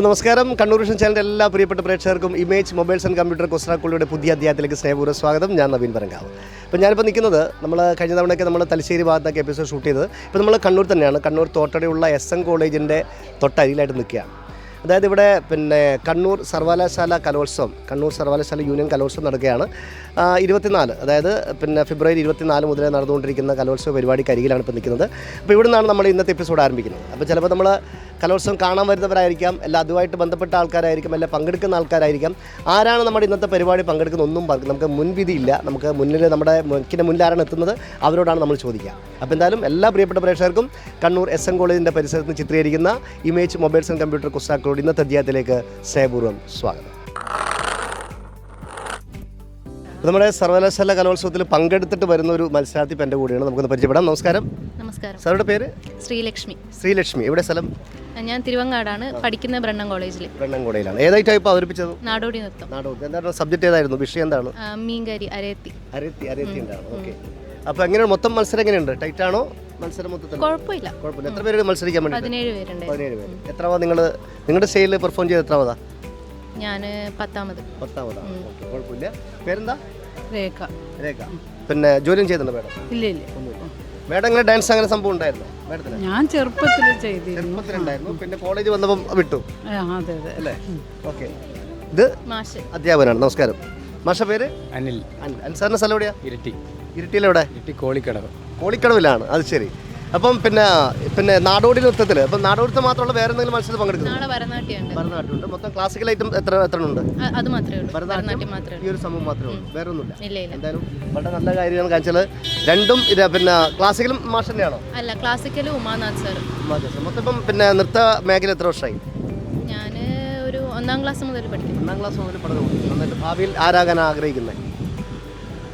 Hello നമസ്കാരം. Kannur vision ചാനലിന്റെ എല്ലാ പ്രിയപ്പെട്ട പ്രേക്ഷകർക്കും ഇമേജ് മൊബൈൽസ് ആൻഡ് കമ്പ്യൂട്ടർ കുസ്രാക്കുള്ളിയുടെ പുതിയ അധ്യായത്തിലേക്ക് സ്നേഹപൂർവ സ്വാഗതം. ഞാൻ നവീൻ പറങ്കാവ് അപ്പോൾ ഞാനിപ്പോൾ നിൽക്കുന്നത് നമ്മൾ കഴിഞ്ഞ തവണയൊക്കെ നമ്മൾ തലശ്ശേരി ഭാഗത്തൊക്കെ എപ്പിസോഡ് ഷൂട്ട് ചെയ്തത്. ഇപ്പോൾ നമ്മൾ കണ്ണൂർ തന്നെയാണ്. കണ്ണൂർ തോട്ടടയുള്ള എസ് എൻ കോളേജിന്റെ തൊട്ടരിയിലായിട്ട് നിൽക്കുകയാണ്. അതായത് ഇവിടെ പിന്നെ കണ്ണൂർ സർവകലാശാല കലോത്സവം കണ്ണൂർ സർവകലാശാല യൂണിയൻ കലോത്സവം നടക്കുകയാണ്. ഇരുപത്തിനാല് അതായത് പിന്നെ ഫെബ്രുവരി ഇരുപത്തിനാല് മുതലേ നടന്നുകൊണ്ടിരിക്കുന്ന കലോത്സവ പരിപാടിക്ക് അരികിലാണ് ഇപ്പോൾ നിൽക്കുന്നത്. അപ്പോൾ ഇവിടെ നിന്നാണ് നമ്മൾ ഇന്നത്തെ എപ്പിസോഡ് ആരംഭിക്കുന്നത്. അപ്പോൾ ചിലപ്പോൾ നമ്മൾ കലോത്സവം കാണാൻ വരുന്നവരായിരിക്കാം അല്ല അതുമായിട്ട് ബന്ധപ്പെട്ട ആൾക്കാരായിരിക്കും അല്ല പങ്കെടുക്കുന്ന ആൾക്കാരായിരിക്കാം. ആരാണ് നമ്മുടെ ഇന്നത്തെ പരിപാടി പങ്കെടുക്കുന്ന ഒന്നും പറഞ്ഞു നമുക്ക് മുൻവിധിയില്ല. നമുക്ക് മുന്നിൽ നമ്മുടെ മുക്കിന്റെ മുന്നിൽ ആരാണ് എത്തുന്നത്? അവരോടാണ് നമ്മൾ ചോദിക്കുക. അപ്പോൾ എന്തായാലും എല്ലാ പ്രിയപ്പെട്ട പ്രേക്ഷകർക്കും കണ്ണൂർ എസ് എൻ കോളേജിന്റെ പരിസരത്ത് നിന്ന് ചിത്രീകരിക്കുന്ന ഇമേജ് മൊബൈൽസ് ആൻഡ് കമ്പ്യൂട്ടർ കുസ്താക്കളോട് ഇന്നത്തെ അധ്യായത്തിലേക്ക് സ്നേഹപൂർവം സ്വാഗതം. നമ്മുടെ സർവകലാശാല കലോത്സവത്തിൽ പങ്കെടുത്തിട്ട് വരുന്ന ഒരു മത്സരാർത്ഥി എന്റെ കൂടെയാണ്. നമുക്കൊന്ന് പരിചയപ്പെടാം. നമസ്കാരം. നമസ്കാരം. സാറുടെ പേര്? ശ്രീലക്ഷ്മി. ശ്രീലക്ഷ്മി. എവിടെ സ്ഥലം? ഞാൻ തിരുവങ്ങാടാണ് പഠിക്കുന്ന ബ്രണ്ണം കോളേജിൽ വെണ്ണംകോടയിലാണ് ഏതായിട്ടാണ് ടൈപ്പ് അവതരിപ്പിച്ചത്? നാടോടി നൃത്തം. നാടോടി. എന്താണ് സബ്ജക്റ്റ് ഏതായിരുന്നു? വിഷയം എന്താണ്? മീൻകരി അരയത്തി. അരയത്തി അരയത്തി ഉണ്ടാണ് ഓക്കെ. അപ്പോൾ എങ്ങനെയാണ്? മൊത്തം മത്സരം എങ്ങനെയുണ്ട്? ടൈറ്റ് ആണോ? മത്സരം മൊത്തത്തിൽ കുഴപ്പമില്ല. കുഴപ്പമില്ല. എത്ര പേര് മത്സരിക്കാൻ വേണ്ടി പതിനേഴ് പേരുണ്ട്. പതിനേഴ് പേര്. എത്രാവാ നിങ്ങൾ നിങ്ങളുടെ സ്റ്റേജിൽ പെർഫോം ചെയ്ത് എത്രാവതാ ഞാൻ പത്താമത്. പത്താമതാ? ഓക്കെ കുഴപ്പമില്ല. പേരെന്താ? രേഖ. രേഖ. പിന്നെ ജോലിയും ചെയ്തിട്ടുണ്ടോ മേഡം? ഇല്ല ഇല്ല. ഒന്നുമില്ല. മേഡം ഇങ്ങനെ ഡാൻസ് അങ്ങനെ സംഭവം ഉണ്ടായിരുന്നോ? മേഡത്തിന്? ഞാൻ ചെറുപ്പത്തിൽ ചെയ്തിരുന്നു. ചെറുപ്പത്തിലുണ്ടായിരുന്നു. പിന്നെ കോളേജ് വന്നപ്പം വിട്ടു. ആ, അതെ അതെ. അല്ലേ? ഓക്കെ. ഇത് മാഷ്. അധ്യാപകനാണ്. നമസ്കാരം. മാഷ പേര്? അനിൽ. അൻ- അൻസാറിന്റെ സ്ഥലം എവിടെയാ? ഇരട്ടി. ഇരിട്ടിയിലെവിടെ? ഇരട്ടി കോളിക്കടവ്. കോളിക്കടവിലാണ്. അത് ശരി. അപ്പം പിന്നെ പിന്നെ നാടോടി നൃത്തത്തിൽ അപ്പം നാടോടിത്തം മാത്രമുള്ള വേറെ എന്തെങ്കിലും മത്സരത്തിൽ പങ്കെടുക്കുന്നു ഭരതനാട്യം ഉണ്ട് മൊത്തം ക്ലാസിക്കൽ ഐറ്റം എത്ര എത്ര ഉണ്ട് അത് മാത്രമേ ഭരതനാട്യം മാത്രമേ ഈ ഒരു സംഭവം മാത്രമേ ഉള്ളൂ. വേറെ ഒന്നുമില്ല എന്തായാലും വളരെ നല്ല കാര്യമാണ് കാണിച്ചാൽ രണ്ടും ഇത് പിന്നെ ക്ലാസിക്കലും മാഷന്റെ ആണോ അല്ല ക്ലാസിക്കലും ഉമാനാഥ് സാർ ഉമാനാഥ് മൊത്തം ഇപ്പം പിന്നെ നൃത്ത മേഖല എത്ര വർഷമായി? ഞാൻ ഒരു ഒന്നാം ക്ലാസ് മുതൽ പഠിക്കുന്നു. ഒന്നാം ക്ലാസ് മുതൽ പഠനം എന്നിട്ട് ഭാവിയിൽ ആരാകാൻ ആഗ്രഹിക്കുന്നത്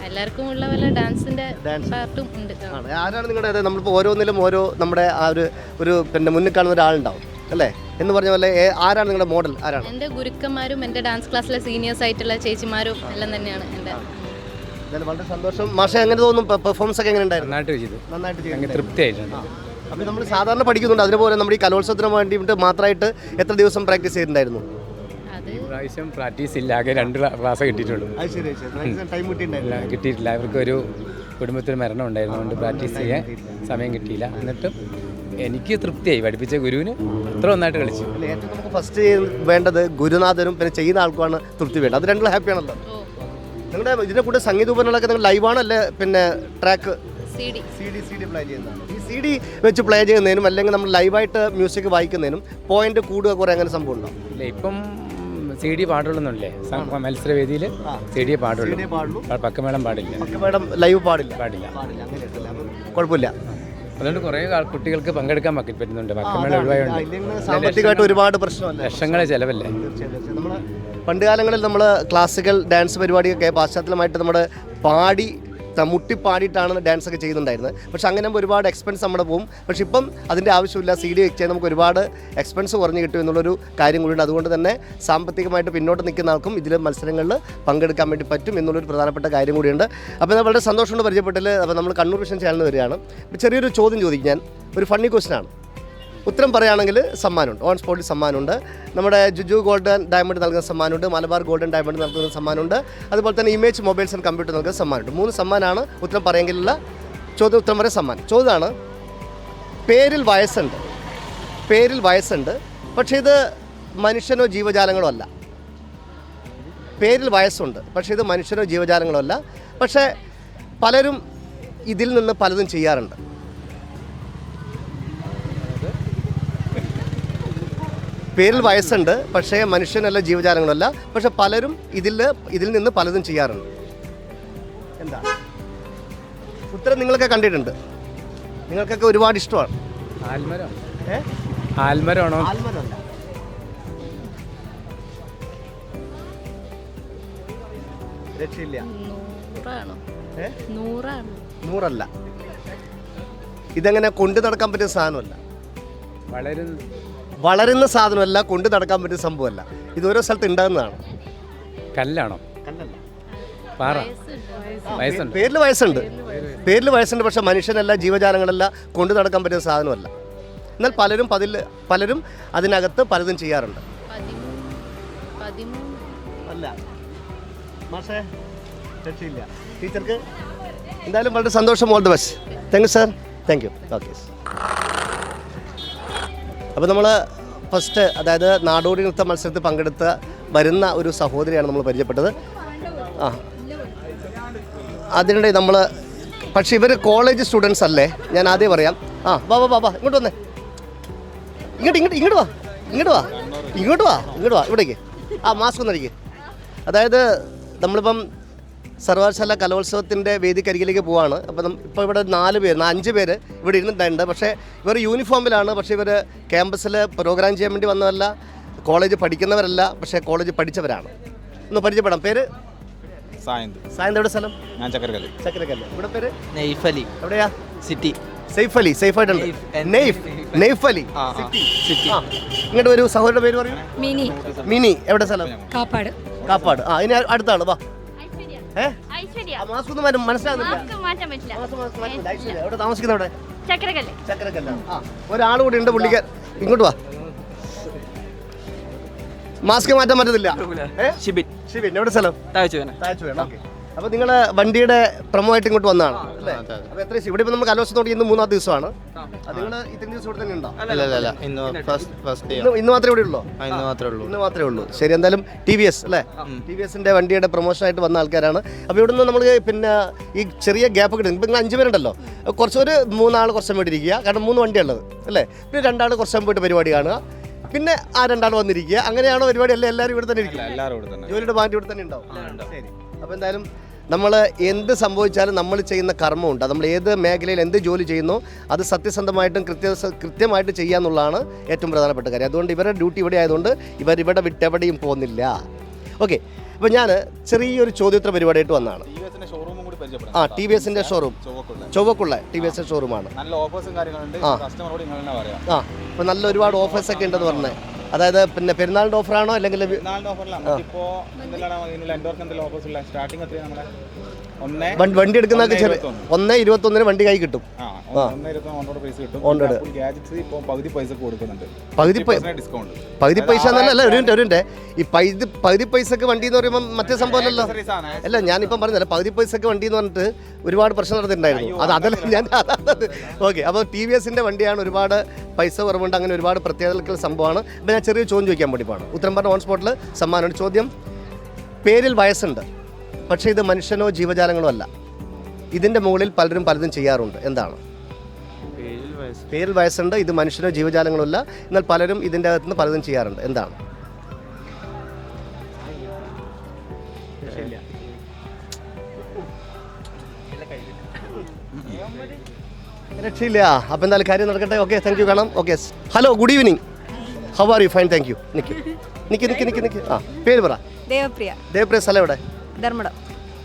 എല്ലാവർക്കും ഉള്ള വല്ല ഡാൻസിന്റെ പാർട്ടും ഉണ്ട്. ആണ്. ആരാണ് നിങ്ങളുടെ നമ്മളിപ്പോ നമ്മളിപ്പോൾ ഓരോന്നിലും ഓരോ നമ്മുടെ ആ ഒരു ഒരു പിന്നെ മുന്നിൽ കാണുന്ന ഒരാളുണ്ടാവും അല്ലേ? എന്ന് പറഞ്ഞ പോലെ ഏ- ആരാണ് നിങ്ങളുടെ മോഡൽ? ആരാണ്? എന്റെ ഗുരുക്കന്മാരും എന്റെ ഡാൻസ് ക്ലാസ്സിലെ സീനിയേഴ്സ് ആയിട്ടുള്ള ചേച്ചിമാരും എല്ലാം തന്നെയാണ് എന്റെ. എന്തായാലും വളരെ സന്തോഷം. മാഷെ എങ്ങനെ തോന്നും പെർഫോമൻസ് ഒക്കെ എങ്ങനെ ഉണ്ടായിരുന്നു? നന്നായിട്ട് ചെയ്തു. നന്നായിട്ട് അങ്ങ് ചെയ്യുന്നു തൃപ്തിയായിട്ടുണ്ട്. അപ്പോൾ നമ്മൾ സാധാരണ പഠിക്കുന്നുണ്ട്. അതിനുപോലെ നമ്മുടെ ഈ കലോത്സവത്തിന് വേണ്ടിയിട്ട് മാത്രമായിട്ട് എത്ര ദിവസം പ്രാക്ടീസ് ചെയ്തിട്ടുണ്ടായിരുന്നു? അത് ഇപ്രാവശ്യം പ്രാക്ടീസ് ഇല്ല. ആകെ രണ്ട് ക്ലാസ് കിട്ടിയിട്ടുള്ളൂ. ശരി ശരി. ടൈം കിട്ടിയിട്ടുണ്ടായിരുന്നു ഇല്ല, കിട്ടിയിട്ടില്ല. അവർക്ക് ഒരു കുടുംബത്തിൽ മരണം ഉണ്ടായിരുന്നു. അതുകൊണ്ട് പ്രാക്ടീസ് ചെയ്യാൻ സമയം കിട്ടിയില്ല. എന്നിട്ടും എനിക്ക് തൃപ്തിയായി. പഠിപ്പിച്ച ഗുരുവിന് അത്ര നന്നായിട്ട് കളിച്ചു. അല്ല, ഏറ്റവും നമുക്ക് ഫസ്റ്റ് വേണ്ടത് ഗുരുനാഥനും പിന്നെ ചെയ്യുന്ന ആൾക്കുമാണ് തൃപ്തി വേണ്ടത്. അത് രണ്ടും ഹാപ്പി ആണല്ലോ നിങ്ങളുടെ ഇതിന്റെ കൂടെ സംഗീത ഉപകരണങ്ങളൊക്കെ നിങ്ങൾ ലൈവാണ് അല്ലേ പിന്നെ track C D C D C D play ചെയ്യുന്നതാണ്. ഈ സി ഡി വെച്ച് പ്ലേ ചെയ്യുന്നതിനും അല്ലെങ്കിൽ നമ്മൾ ലൈവായിട്ട് മ്യൂസിക് വായിക്കുന്നതിനും പോയിന്റ് കൂടുക കുറേ അങ്ങനെ സംഭവം ഉണ്ടോ? ഇല്ല ഇപ്പം സി ഡി പാടുള്ളൊന്നുമില്ലേ? മത്സരവേദിയിൽ സി ഡി പാടുള്ളൂ. പക്കമേളം പാടില്ല. ലൈവ് പാടില്ല. പാടില്ല. കുഴപ്പമില്ല. അതുകൊണ്ട് കുറേ കുട്ടികൾക്ക് പങ്കെടുക്കാൻ പറ്റി പറ്റുന്നുണ്ട്. പക്കമേളം ഒഴിവായുണ്ട്. സാമ്പത്തികമായിട്ട് ഒരുപാട് പ്രശ്നമല്ല? ലക്ഷങ്ങളെ ചെലവല്ലേ? പണ്ട് കാലങ്ങളിൽ നമ്മൾ ക്ലാസിക്കൽ ഡാൻസ് പരിപാടിയൊക്കെ പാശ്ചാത്യമായിട്ട് നമ്മുടെ പാടി മുട്ടി പാടിയിട്ടാണ് ഡാൻസ് ഒക്കെ ചെയ്യുന്നുണ്ടായിരുന്നത്. പക്ഷെ അങ്ങനെ ഒരുപാട് എക്സ്പെൻസ് നമ്മുടെ പോകും പക്ഷെ ഇപ്പം അതിന്റെ ആവശ്യമില്ല. സി ഡി വെച്ചാൽ നമുക്ക് ഒരുപാട് എക്സ്പെൻസ് കുറഞ്ഞ് കിട്ടും എന്നുള്ളൊരു കാര്യം കൂടിയുണ്ട്. അതുകൊണ്ട് തന്നെ സാമ്പത്തികമായിട്ട് പിന്നോട്ട് നിൽക്കുന്ന ആൾക്കും ഇതിൽ മത്സരങ്ങളിൽ പങ്കെടുക്കാൻ വേണ്ടി പറ്റും എന്നുള്ളൊരു പ്രധാനപ്പെട്ട കാര്യം കൂടിയുണ്ട്. അപ്പോൾ വളരെ സന്തോഷമുണ്ട് പരിചയപ്പെട്ടിൽ അപ്പോൾ നമ്മൾ കണ്ണൂർ വിഷൻ ചാനലിൽ വരികയാണ്. ചെറിയൊരു ചോദ്യം ചോദിക്കും ഞാൻ. ഒരു ഫണ്ണി ക്വസ്റ്റൻ ആണ്. ഉത്തരം പറയുകയാണെങ്കിൽ സമ്മാനമുണ്ട്. ഓൺ സ്പോട്ടിൽ സമ്മാനമുണ്ട്. നമ്മുടെ ജുജു ഗോൾഡൻ ഡയമണ്ട് നൽകുന്ന സമ്മാനമുണ്ട്. മലബാർ ഗോൾഡൻ ഡയമണ്ട് നൽകുന്ന സമ്മാനമുണ്ട്. അതുപോലെ തന്നെ ഇമേജ് മൊബൈൽസ് ആൻഡ് കമ്പ്യൂട്ടർ നൽകുന്ന സമ്മാനമുണ്ട്. മൂന്ന് സമ്മാനമാണ് ഉത്തരം പറയുമെങ്കിലുള്ള ചോദ്യം ഉത്തരം വരെ സമ്മാനം. ചോദ്യമാണ് പേരിൽ വയസ്സുണ്ട്. പേരിൽ വയസ്സുണ്ട്. പക്ഷേ ഇത് മനുഷ്യനോ ജീവജാലങ്ങളോ അല്ല. പേരിൽ വയസ്സുണ്ട്. പക്ഷേ ഇത് മനുഷ്യനോ ജീവജാലങ്ങളോ അല്ല. പക്ഷേ പലരും ഇതിൽ നിന്ന് പലതും ചെയ്യാറുണ്ട്. പേരിൽ വയസ്സുണ്ട് പക്ഷേ മനുഷ്യനല്ല ജീവജാലങ്ങളല്ല. പക്ഷെ പലരും ഇതിൽ ഇതിൽ നിന്ന് പലതും ചെയ്യാറുണ്ട്. എന്താ? ഉത്തരം നിങ്ങളൊക്കെ കണ്ടിട്ടുണ്ട്. നിങ്ങൾക്കൊക്കെ ഒരുപാട് ഇഷ്ടമാണ്. ആൽമരം. ഏ? ആൽമരമാണോ? ആൽമരമല്ല. രക്ഷയില്ല. നൂറല്ല. ഇതെങ്ങനെ കൊണ്ടു നടക്കാൻ പറ്റിയ സാധനമല്ല. വളരെ വളരുന്ന സാധനമല്ല കൊണ്ടു നടക്കാൻ പറ്റിയ സംഭവമല്ല. ഇത് ഓരോ സ്ഥലത്ത് ഉണ്ടാകുന്നതാണ്. കല്ലാണോ? പാറ? വയസ്സുണ്ട്. പേരിൽ വയസ്സുണ്ട്. പേരിൽ വയസ്സുണ്ട് പക്ഷെ മനുഷ്യനല്ല ജീവജാലങ്ങളല്ല കൊണ്ടു നടക്കാൻ പറ്റിയ സാധനമല്ല. എന്നാൽ പലരും പതിൽ പലരും അതിനകത്ത് പലതും ചെയ്യാറുണ്ട്. അല്ല. മാഷേ രക്ഷയില്ല. ടീച്ചർക്ക് എന്തായാലും വളരെ സന്തോഷം all the best. Thank you sir. Thank you. Okay അപ്പോൾ നമ്മൾ ഫസ്റ്റ് അതായത് നാടോടി നൃത്ത മത്സരത്തിൽ പങ്കെടുത്ത വരുന്ന ഒരു സഹോദരിയാണ് നമ്മൾ പരിചയപ്പെട്ടത്. ആ. അതിനിടെ നമ്മൾ പക്ഷേ ഇവർ കോളേജ് സ്റ്റുഡൻസ് അല്ലേ? ഞാൻ ആദ്യം പറയാം. ആ വാ വാ വാ വാ ഇങ്ങോട്ട് വന്നേ. ഇങ്ങോട്ട് ഇങ്ങോട്ട് ഇങ്ങോട്ട് വാ. ഇങ്ങോട്ട് വാ. ഇങ്ങോട്ട് വാ ഇങ്ങോട്ട് വാ ഇവിടേക്ക്. ആ മാസ്ക് ഒന്ന് അടിക്ക്. അതായത് നമ്മളിപ്പം സർവകലാശാല കലോത്സവത്തിന്റെ വേദിക്കരികിലേക്ക് പോവാണ്. അപ്പം ഇപ്പോൾ ഇവിടെ നാല് പേര് അഞ്ച് പേര് ഇവിടെ ഇരുന്നിട്ടുണ്ട് പക്ഷേ ഇവർ യൂണിഫോമിലാണ്. പക്ഷേ ഇവർ ക്യാമ്പസിൽ പ്രോഗ്രാം ചെയ്യാൻ വേണ്ടി വന്നതല്ല കോളേജ് പഠിക്കുന്നവരല്ല പക്ഷേ കോളേജ് പഠിച്ചവരാണ്. ഒന്ന് പരിചയപ്പെടാം. പേര്? സായന്ത്. സായന്ത് എവിടെ സ്ഥലം? ഞാൻ ചക്കരക്കല്ല്. ചക്കരക്കല്ല്. ഇവിടെ പേര്? നെയ്ഫ് അലി. എവിടെയാ? സിറ്റി. സെയ്ഫ് അലി സെയ്ഫ് ആയിട്ടുണ്ട്. നെയ്ഫ്. നെയ്ഫ് അലി. സിറ്റി. ഇങ്ങോട്ട് വരൂ സഹോദരന്റെ പേര് പറയൂ. മിനി. മിനി എവിടെ സ്ഥലം? കാപ്പാട്. കാപ്പാട്. ആ ഇനി അടുത്താണ്. വാ. ഐശ്വര്യ മാസ്ക് ഒന്നും മാറ്റും മനസ്സിലാകുന്നില്ല മാസ്ക് മാറ്റാൻ പറ്റില്ല. ഐശ്വര്യ, എവിടെ താമസിക്കുന്നത് അവിടെ ചക്കരക്കല്ല്. ചക്കരക്കല്ല. ആ ഒരാൾ കൂടി ഉണ്ട് പുള്ളിക്ക്. ഇങ്ങോട്ട് വാ. മാസ്ക് മാറ്റാൻ പറ്റത്തില്ല. ഷിബിൻ. ഷിബിൻ എവിടെ സ്ഥലം? താഴ്ച വേണം. താഴ്ച വേണം. ഓക്കെ. അപ്പൊ നിങ്ങൾ വണ്ടിയുടെ പ്രമോ ആയിട്ട് ഇങ്ങോട്ട് വന്നതാണ് അല്ലേ? അപ്പോൾ എത്ര ദിവസം ഇവിടെ ഇപ്പൊ നമുക്ക് കലോത്സവം തുടങ്ങി ഇന്ന് മൂന്നാം ദിവസമാണ്. നിങ്ങൾ ഇത്രയും ദിവസം ഇവിടെ തന്നെ ഉണ്ടോ? അല്ല അല്ല ഇന്ന് ഫസ്റ്റ് ഫസ്റ്റ് ഇന്ന് മാത്രമേ ഇവിടെ ഉള്ളൂ? ഇന്ന് മാത്രമേ ഉള്ളൂ. ഇന്ന് മാത്രമേ ഉള്ളൂ. ശരി എന്തായാലും ടി വി എസ് അല്ലേ? ടി വി എസിന്റെ വണ്ടിയുടെ പ്രൊമോഷൻ ആയിട്ട് വന്ന ആൾക്കാരാണ്. അപ്പോൾ ഇവിടുന്ന് നമ്മൾ പിന്നെ ഈ ചെറിയ ഗ്യാപ്പ് കിട്ടും ഇപ്പൊ നിങ്ങൾ അഞ്ച് പേരുണ്ടല്ലോ. കുറച്ച് ഒരു മൂന്നാൾ കുറച്ച് സമയം ഇരിക്കുക. കാരണം മൂന്ന് വണ്ടിയുള്ളത് അല്ലേ? പിന്നെ രണ്ടാൾ കുറച്ച് പോയിട്ട് പരിപാടി കാണുക. പിന്നെ ആ രണ്ടാൾ വന്നിരിക്കുക. അങ്ങനെയാണോ പരിപാടി? അല്ലേ എല്ലാവരും ഇവിടെ തന്നെ ഇരിക്കുക എല്ലാവരും ഇവിടെ തന്നെ. ജോലിയുടെ ഭാഗം ഇവിടെ തന്നെ ഉണ്ടാവും. ശരി. അപ്പോൾ എന്തായാലും നമ്മൾ എന്ത് സംഭവിച്ചാലും നമ്മൾ ചെയ്യുന്ന കർമ്മമുണ്ട്. നമ്മൾ ഏത് മേഖലയിൽ എന്ത് ജോലി ചെയ്യുന്നു അത് സത്യസന്ധമായിട്ടും കൃത്യ കൃത്യമായിട്ട് ചെയ്യാന്നുള്ളതാണ് ഏറ്റവും പ്രധാനപ്പെട്ട കാര്യം. അതുകൊണ്ട് ഇവരുടെ ഡ്യൂട്ടി ഇവിടെ ആയതുകൊണ്ട് ഇവർ ഇവിടെ വിട്ടെവിടെയും പോകുന്നില്ല. ഓക്കെ. അപ്പോൾ ഞാൻ ചെറിയൊരു ചോദ്യോത്തര പരിപാടിയായിട്ട് വന്നതാണ്. ആ ടി വി എസിന്റെ ഷോറൂം ചുവക്കുള്ള ചൊവ്വക്കുള്ള. ടി വി എസ് ഷോറൂമാണ് നല്ല ഓഫേഴ്സും കാര്യങ്ങളുണ്ട്. ആ. അപ്പോൾ നല്ല ഒരുപാട് ഓഫേഴ്സൊക്കെ ഉണ്ടെന്ന് പറഞ്ഞത് അതായത് പിന്നെ പെരുന്നാളിന്റെ ഓഫറാണോ അല്ലെങ്കിൽ ഓഫറിലാണ് ഇപ്പോൾ സ്റ്റാർട്ടിംഗ് എത്രയാണ് വണ്ടി- എടുക്കുന്നതൊക്കെ ഒന്നേ ചെറിയ. ഒന്ന് ഇരുപത്തൊന്നിന് വണ്ടി കൈ കിട്ടും. പകുതി പൈസ പകുതി പൈസ എന്നല്ല ഒരു മിനിറ്റ് ഒരു മിനിറ്റ്. ഈ പകുതി പകുതി പൈസക്ക് വണ്ടി എന്ന് പറയുമ്പോൾ മറ്റേ സംഭവമല്ലല്ലോ? അല്ല അല്ല ഞാനിപ്പം പറഞ്ഞില്ല പകുതി പൈസക്ക് വണ്ടി എന്ന് പറഞ്ഞിട്ട് ഒരുപാട് പ്രശ്നം നടന്നിട്ടുണ്ടായിരുന്നു. അത് അതല്ല ഞാൻ ഓക്കെ അപ്പോൾ ടി വി എസിന്റെ വണ്ടിയാണ് ഒരുപാട് പൈസ കുറവുണ്ട്. അങ്ങനെ ഒരുപാട് പ്രത്യേകതകൾ സംഭവമാണ്. അപ്പോൾ ഞാൻ ചെറിയ ചോദ്യം ചോദിക്കാൻ വേണ്ടി പോകണം ഉത്തരം പറഞ്ഞ ഓൺ സ്പോട്ടിൽ സമ്മാനമുണ്ട് ചോദ്യം പേരിൽ വയസ്സുണ്ട്. പക്ഷേ ഇത് മനുഷ്യനോ ജീവജാലങ്ങളോ അല്ല. ഇതിന്റെ മുകളിൽ പലരും പലതും ചെയ്യാറുണ്ട്. എന്താണ്? പേരിൽ വയസ്സുണ്ട് ഇത് മനുഷ്യനോ ജീവജാലങ്ങളോ അല്ല. എന്നാൽ പലരും ഇതിന്റെ അകത്തുനിന്ന് പലതും ചെയ്യാറുണ്ട്. എന്താണ്? രക്ഷയില്ല. അപ്പം എന്തായാലും കാര്യം നടക്കട്ടെ. ഓക്കെ താങ്ക് യു കാണാം okay hello good evening how are you fine thank you നിക്ക്. നിക്ക് നിക്ക് നിക്ക് നിക്ക്. ആ പേര് പറ. ദേവപ്രിയ. ദേവപ്രിയ സ്ഥലം എവിടെ? ധർമ്മടം.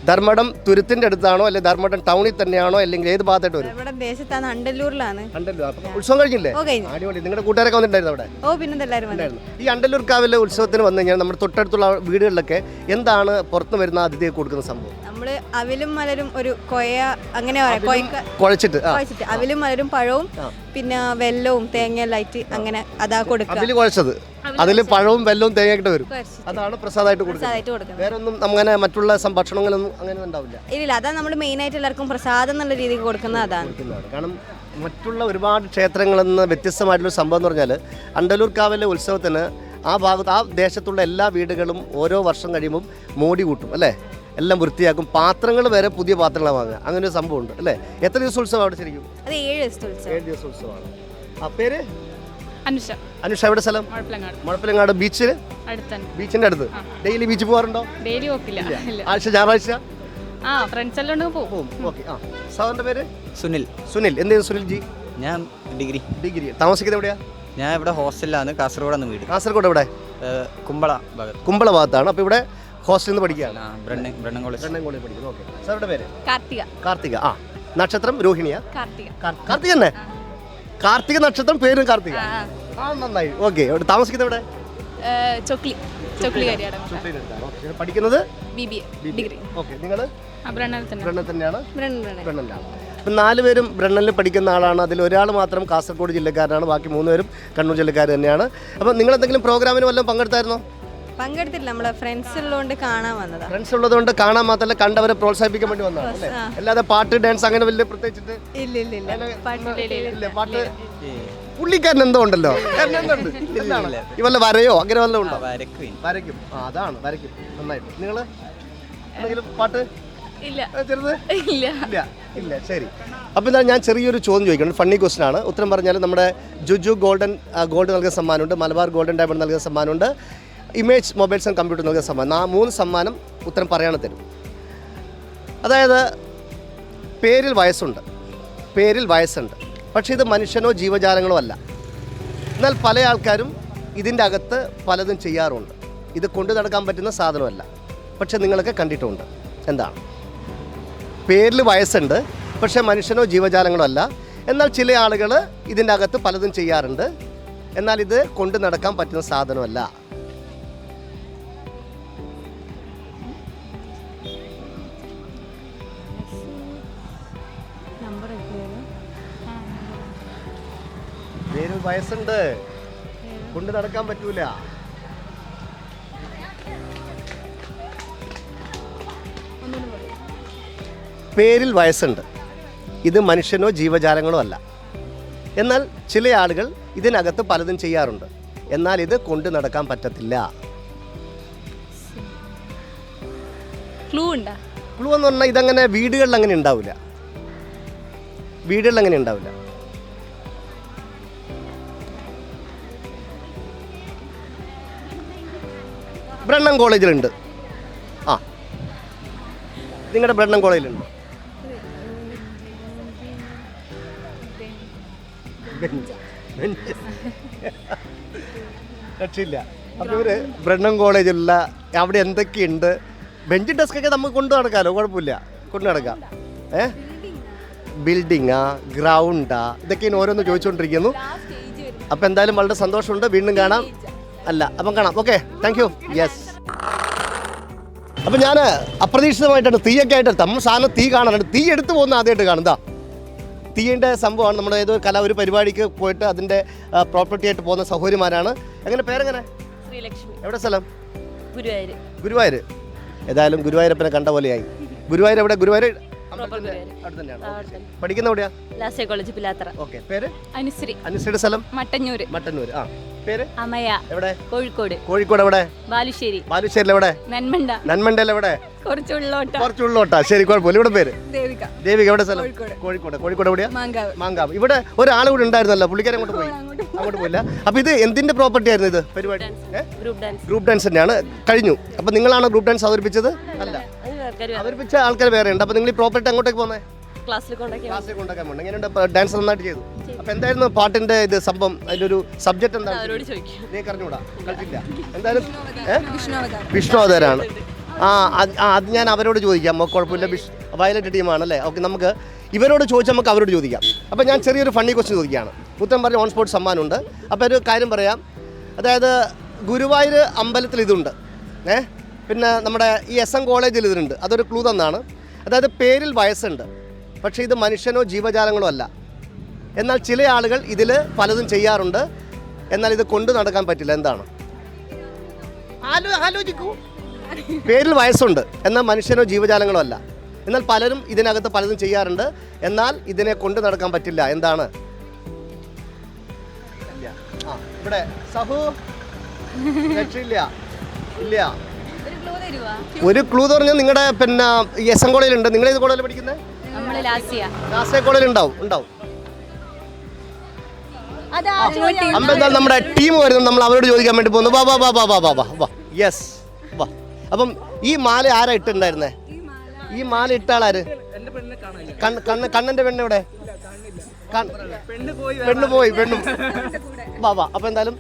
ധർമ്മടം തുരുത്തിന്റെ അടുത്താണോ അല്ലെങ്കിൽ ധർമ്മടം ടൗണിൽ തന്നെയാണോ അല്ലെങ്കിൽ ഏത് ഭാഗത്തായിട്ട് വരും? ഇവിടെ ദേശത്താണ്? അണ്ടല്ലൂരിലാണ്. അണ്ടല്ലൂർ. അപ്പം ഉത്സവം കഴിഞ്ഞില്ലേ? ഓ കഴിഞ്ഞു. അടിപൊളി. നിങ്ങളുടെ കൂട്ടുകാരൊക്കെ വന്നിട്ടുണ്ടായിരുന്നു അവിടെ? ഓ പിന്നെ എല്ലാവരും വന്നു ഉണ്ടായിരുന്നു. ഈ അണ്ടല്ലൂർ കാവിലെ ഉത്സവത്തിന് വന്നു കഴിഞ്ഞാൽ നമ്മുടെ തൊട്ടടുത്തുള്ള വീടുകളിലൊക്കെ എന്താണ് പുറത്തു വരുന്ന അതിഥിയെ കൊടുക്കുന്ന സംഭവം? നമ്മൾ അവിലും മലരും ഒരു കൊയ അങ്ങനെ പറയാം. കൊയ്ക്ക കുഴച്ചിട്ട് ആ. കുഴച്ചിട്ട്. അവിലും മലരും പഴവും പിന്നെ വെല്ലവും തേങ്ങയെല്ലാം ആയിട്ട് അങ്ങനെ അതാ കൊടുക്കുക. അതിൽ കുഴച്ചത്. അതിൽ പഴവും വെല്ലവും തേങ്ങയായിട്ട് വരും. അതാണ് പ്രസാദമായിട്ട് കൊടുക്കുന്നത്. വേറെ ഒന്നും അങ്ങനെ മറ്റുള്ള സം- ഭക്ഷണങ്ങളൊന്നും അങ്ങനെ ഉണ്ടാവില്ല. ഇല്ല അതാണ് നമ്മൾ മെയിൻ ആയിട്ട് എല്ലാവർക്കും പ്രസാദം എന്നുള്ള രീതിക്ക് കൊടുക്കുന്നത് അതാണ്. കാരണം മറ്റുള്ള ഒരുപാട് ക്ഷേത്രങ്ങളിൽ നിന്ന് വ്യത്യസ്തമായിട്ടുള്ള സംഭവം എന്ന് പറഞ്ഞാൽ അണ്ടലൂർ കാവിലെ ഉത്സവത്തിന് ആ ഭാഗത്ത് ആ ദേശത്തുള്ള എല്ലാ വീടുകളും ഓരോ വർഷം കഴിയുമ്പം മോടി കൂട്ടും അല്ലേ? എല്ലാം വൃത്തിയാക്കും. പാത്രങ്ങൾ വരെ പുതിയ പാത്രങ്ങളാണ് വാങ്ങുക. അങ്ങനെ ഒരു സംഭവം ഉണ്ട് അല്ലേ? എത്ര ദിവസം ഉത്സവം അവിടെ ശരിക്കും? അത് ഏഴ് ദിവസത്തെ ഉത്സവം. ഏഴ് ദിവസം ഉത്സവമാണ്. ആ പേര്? അനുഷ. അനുഷ എവിടെ സ്ഥലം? മുഴപ്പിലങ്ങാട്. ബീച്ചിൽ ബീച്ചിന്റെ അടുത്ത്. ഡെയിലി ബീച്ച് പോകാറുണ്ടോ ഡെയിലി പോക്കില്ല. ആഴ്ച ഞായറാഴ്ച? ആ ഫ്രണ്ട്സ് എല്ലാം ഉണ്ടെങ്കിൽ പോകും. പോകും. ഓക്കെ ആ. സാറിന്റെ പേര്? സുനിൽ. സുനിൽ. ജി ഞാൻ ഡിഗ്രി. ഡിഗ്രി. താമസിക്കുന്നത് എവിടെയാ? ഞാൻ ഇവിടെ ഹോസ്റ്റലിലാണ്. കാസർഗോഡാണ് വീട്. കാസർഗോഡ് എവിടെ? കുമ്പള ഭാഗത്ത്. കുമ്പള ഭാഗത്താണ്. അപ്പോൾ ഇവിടെ ഹോസ്റ്റലിൽ നിന്ന് പഠിക്കുകയാണ് ബ്രണ്ണൻ കോളേജ്. കോളേജ് പഠിക്കുന്നു. ഓക്കെ സാറുടെ പേര്? കാർത്തിക. കാർത്തിക. ആ. നക്ഷത്രം രോഹിണിയ? കാർത്തിക. കാർത്തിക തന്നെ കാർത്തിക നക്ഷത്രം പേരും കാർത്തിക. ആ നന്നായി. ഓക്കെ ഇവിടെ താമസിക്കുന്നത് ഇവിടെ ചൊക്ലി ചൊക്ലി പഠിക്കുന്നത്? B B A degree. Okay നിങ്ങൾ? ബ്രണ്ണൻ തന്നെയാണ്. ബ്രണ്ണനിലാണ്. അപ്പം നാല് പേരും ബ്രണ്ണനിൽ പഠിക്കുന്ന ആളാണ്. അതിൽ ഒരാൾ മാത്രം കാസർഗോഡ് ജില്ലക്കാരനാണ്. ബാക്കി മൂന്ന് പേരും കണ്ണൂർ ജില്ലക്കാർ തന്നെയാണ്. അപ്പം നിങ്ങൾ എന്തെങ്കിലും പ്രോഗ്രാമിന് വല്ലതും പങ്കെടുത്തായിരുന്നോ? പങ്കെടുത്തില്ല നമ്മളെ ഫ്രണ്ട്സ് ഉള്ളതുകൊണ്ട് കാണാൻ വന്നതാ. ഫ്രണ്ട്സ് ഉള്ളതുകൊണ്ട് കാണാൻ മാത്രമല്ല കണ്ടവരെ പ്രോത്സാഹിപ്പിക്കാൻ വേണ്ടി വന്നതാണ് അല്ലേ? അല്ലാതെ പാട്ട് ഡാൻസ് അങ്ങനെ വലിയ പ്രത്യേകിച്ചിട്ട് ഇല്ല ഇല്ല ഇല്ല. ഇല്ല പാട്ട് പുള്ളിക്കാരൻ എന്തോ ഉണ്ടല്ലോ. ഇവല്ല എന്തുണ്ട്? ഈ വല്ല വരയോ? അങ്ങനെ വല്ലതും ഉണ്ടോ? വരക്കും വരയ്ക്കും ആ അതാണ് വരയ്ക്കും. നന്നായിട്ട്. നിങ്ങൾ? എന്തെങ്കിലും പാട്ട്? ഇല്ല. ചെറുത്? ഇല്ല. ഇല്ല. ഇല്ല ശരി. അപ്പോൾ എന്താ ഞാൻ ചെറിയൊരു ചോദ്യം ചോദിക്കണം. ഫണ്ണി ക്വസ്റ്റൻ ആണ്. ഉത്തരം പറഞ്ഞാൽ നമ്മുടെ ജുജു ഗോൾഡൻ ഗോൾഡ് നൽകുന്ന സമ്മാനമുണ്ട്. മലബാർ ഗോൾഡൻ ഡയമണ്ട് നൽകുന്ന സമ്മാനമുണ്ട്. ഇമേജ് മൊബൈൽസ് ആൻഡ് കമ്പ്യൂട്ടർ നൽകുന്ന സമ്മാനം. ആ മൂന്ന് സമ്മാനം ഉത്തരം പറയാൻ തരും. അതായത് പേരിൽ വയസ്സുണ്ട്. പേരിൽ വയസ്സുണ്ട്. പക്ഷേ ഇത് മനുഷ്യനോ ജീവജാലങ്ങളോ അല്ല. എന്നാൽ പല ആൾക്കാരും ഇതിന്റെ അകത്ത് പലതും ചെയ്യാറുണ്ട്. ഇത് കൊണ്ടു നടക്കാൻ പറ്റുന്ന സാധനമല്ല. പക്ഷെ നിങ്ങളൊക്കെ കണ്ടിട്ടുമുണ്ട് എന്താണ്? പേരിൽ വയസ്സുണ്ട്. പക്ഷേ മനുഷ്യനോ ജീവജാലങ്ങളോ അല്ല. എന്നാൽ ചില ആളുകൾ ഇതിന്റെ അകത്ത് പലതും ചെയ്യാറുണ്ട്. എന്നാൽ ഇത് കൊണ്ടു നടക്കാൻ പറ്റുന്ന സാധനമല്ല. വയസ്സുണ്ട്. കൊണ്ട് നടക്കാൻ പറ്റൂല. പേരിൽ വയസ്സുണ്ട്. ഇത് മനുഷ്യനോ ജീവജാലങ്ങളോ അല്ല. എന്നാൽ ചില ആളുകൾ ഇതിനകത്ത് പലതും ചെയ്യാറുണ്ട്. എന്നാൽ ഇത് കൊണ്ടു നടക്കാൻ പറ്റത്തില്ല. ക്ലൂ ഉണ്ടാ? ക്ലൂ എന്ന് പറഞ്ഞാൽ ഇതങ്ങനെ വീടുകളിൽ അങ്ങനെ ഉണ്ടാവില്ല. വീടുകളിൽ അങ്ങനെ ഉണ്ടാവില്ല. ബ്രണ്ണം കോളേജിലുണ്ട്. ആ. നിങ്ങളുടെ ബ്രണ്ണം കോളേജിലുണ്ട്. രക്ഷയില്ല. അപ്പോൾ ഇവർ ബ്രണ്ണം കോളേജിലുള്ള അവിടെ എന്തൊക്കെയുണ്ട്? ബെഞ്ച് ഡെസ്കൊക്കെ നമുക്ക് കൊണ്ടു നടക്കാമല്ലോ കുഴപ്പമില്ല. കൊണ്ടു നടക്കാം. ഏ? ബിൽഡിങ്ങാ ഗ്രൗണ്ടാ ഇതൊക്കെയാണ് ഓരോന്ന് ചോദിച്ചുകൊണ്ടിരിക്കുന്നു അപ്പം എന്തായാലും വളരെ സന്തോഷമുണ്ട്. വീണ്ടും കാണാം. അല്ല അപ്പം കാണാം. ഓക്കെ താങ്ക് യു യെസ് അപ്പം ഞാൻ അപ്രതീക്ഷിതമായിട്ടാണ് തീയൊക്കെ ആയിട്ട് നമ്മൾ സാധനം തീ കാണാനുണ്ട് തീ എടുത്തു പോകുന്ന ആദ്യമായിട്ട് കാണുന്നതാ തീയുടെ സംഭവമാണ്. നമ്മുടെ ഏതോ കല ഒരു പരിപാടിക്ക് പോയിട്ട് അതിന്റെ പ്രോപ്പർട്ടി ആയിട്ട് പോകുന്ന സൗകര്യമാരാണ് എങ്ങനെ പേരെങ്ങനെ? ശ്രീലക്ഷ്മി. എവിടെ സ്ഥലം? ഗുരുവായൂർ ഗുരുവായൂർ ഏതായാലും ഗുരുവായൂരപ്പനെ കണ്ട പോലെയായി. ഗുരുവായൂർ എവിടെ? ഗുരുവായൂർ പഠിക്കുന്ന എവിടെയാ? Last college Pilathara. ഓക്കെ പേര്? അനുശ്രീ. അനുശ്രീയുടെ സ്ഥലം? മട്ടന്നൂർ മട്ടന്നൂർ ആ. പേര്? അമയ. എവിടെ? കോഴിക്കോട്. കോഴിക്കോട് എവിടെ? ബാലുശ്ശേരി. ബാലുശ്ശേരിയിൽ എവിടെ? നന്മണ്ട. നന്മണ്ടയിൽ എവിടെ? കുറച്ചുള്ളോട്ട കുറച്ചുള്ളോട്ടാ ശരി കുഴപ്പമില്ല. ഇവിടെ പേര്? ദേവിക. ദേവിക എവിടെ സ്ഥലം? കോഴിക്കോട്. കോഴിക്കോട്. എവിടെയാ? മാങ്കാവ്. മാങ്കാവ്. ഇവിടെ ഒരാൾ കൂടെ ഉണ്ടായിരുന്നല്ലോ. പുള്ളിക്കാരൻ അങ്ങോട്ട് പോയി. അങ്ങോട്ട് പോയില്ല. അപ്പൊ ഇത് എന്തിന്റെ പ്രോപ്പർട്ടി ആയിരുന്നു ഇത്? പരിപാടി ഗ്രൂപ്പ് ഡാൻസ്. ഗ്രൂപ്പ് ഡാൻസ് തന്നെയാണ്. കഴിഞ്ഞു. അപ്പൊ നിങ്ങളാണ് ഗ്രൂപ്പ് ഡാൻസ് അവതരിപ്പിച്ചത്? അല്ല അവതരിപ്പിച്ച ആൾക്കാർ വേറെ ഉണ്ട്. അപ്പൊ നിങ്ങൾ ഈ പ്രോപ്പർട്ടി അങ്ങോട്ടേക്ക് പോകുന്നത് ക്ലാസ്സിൽ ക്ലാസ്സിൽ കൊണ്ടൊക്കെ ഉണ്ട് എങ്ങനെയുണ്ട്? ഡാൻസ് നന്നായിട്ട് ചെയ്തു. അപ്പൊ എന്തായിരുന്നു പാട്ടിന്റെ ഇത് സംഭവം? അതിന്റെ ഒരു സബ്ജക്ട് എന്താണ് നീ അറിഞ്ഞൂടാ കളിച്ചില്ല എന്തായാലും? വിഷ്ണു അവതാരാണ്? ആ അത് ഞാൻ അവരോട് ചോദിക്കാം. കുഴപ്പമില്ല. വിഷ് വയലറ്റ് ടീമാണല്ലേ ഓക്കെ നമുക്ക് ഇവരോട് ചോദിച്ചാൽ നമുക്ക് അവരോട് ചോദിക്കാം. അപ്പോൾ ഞാൻ ചെറിയൊരു ഫണ്ണി ക്വസ്റ്റ്യൻ ചോദിക്കുകയാണ്. പുത്തൻ പറഞ്ഞ ഓൺ സ്പോട്ട് സമ്മാനമുണ്ട്. അപ്പോൾ ഒരു കാര്യം പറയാം. അതായത് ഗുരുവായൂർ അമ്പലത്തിൽ ഇതുണ്ട്. ഏ? പിന്നെ നമ്മുടെ ഈ എസ് എം കോളേജിൽ ഇതുണ്ട് അതൊരു ക്ലൂ തന്നാണ്. അതായത് പേരിൽ വയസ്സുണ്ട്. പക്ഷേ ഇത് മനുഷ്യനോ ജീവജാലങ്ങളോ അല്ല. എന്നാൽ ചില ആളുകൾ ഇതിൽ പലതും ചെയ്യാറുണ്ട്. എന്നാൽ ഇത് കൊണ്ടു നടക്കാൻ പറ്റില്ല. എന്താണ്? ആലോചിക്കൂ. പേരിൽ വയസ്സുണ്ട്. എന്നാൽ മനുഷ്യനോ ജീവജാലങ്ങളോ അല്ല. എന്നാൽ പലരും ഇതിനകത്ത് പലതും ചെയ്യാറുണ്ട്. എന്നാൽ ഇതിനെ കൊണ്ടു നടക്കാൻ പറ്റില്ല. എന്താണ്? ഇവിടെ. സഹു രക്ഷയില്ല. ഇല്ല. ഒരു ക്ലൂ എന്ന് പറഞ്ഞാൽ നിങ്ങളുടെ പിന്നെ എസ് എം കോളേജിലുണ്ട്. നിങ്ങൾ ഏത് കോളേജിൽ പഠിക്കുന്നത്? നമ്മൾ ലാസിയ. കോളേജിൽ ഉണ്ടാവും ഉണ്ടാവും. അമ്പലത്തിൽ നമ്മുടെ ടീം വരുന്നത് നമ്മൾ അവരോട് ചോദിക്കാൻ വേണ്ടി പോകുന്നു. വാ വാ വാ വാ വാ വാ വാ വാ. യെസ് വാ. അപ്പം ഈ മാല ആരാ ഇട്ടുണ്ടായിരുന്നേ ഈ മാല ഇട്ട ആളാര്? കണ്ണ് കണ്ണ് കണ്ണന്റെ പെണ്ണ് എവിടെ? പെണ്ണ് പോയി പെണ്ണു. വാ വാ. അപ്പൊ എന്തായാലും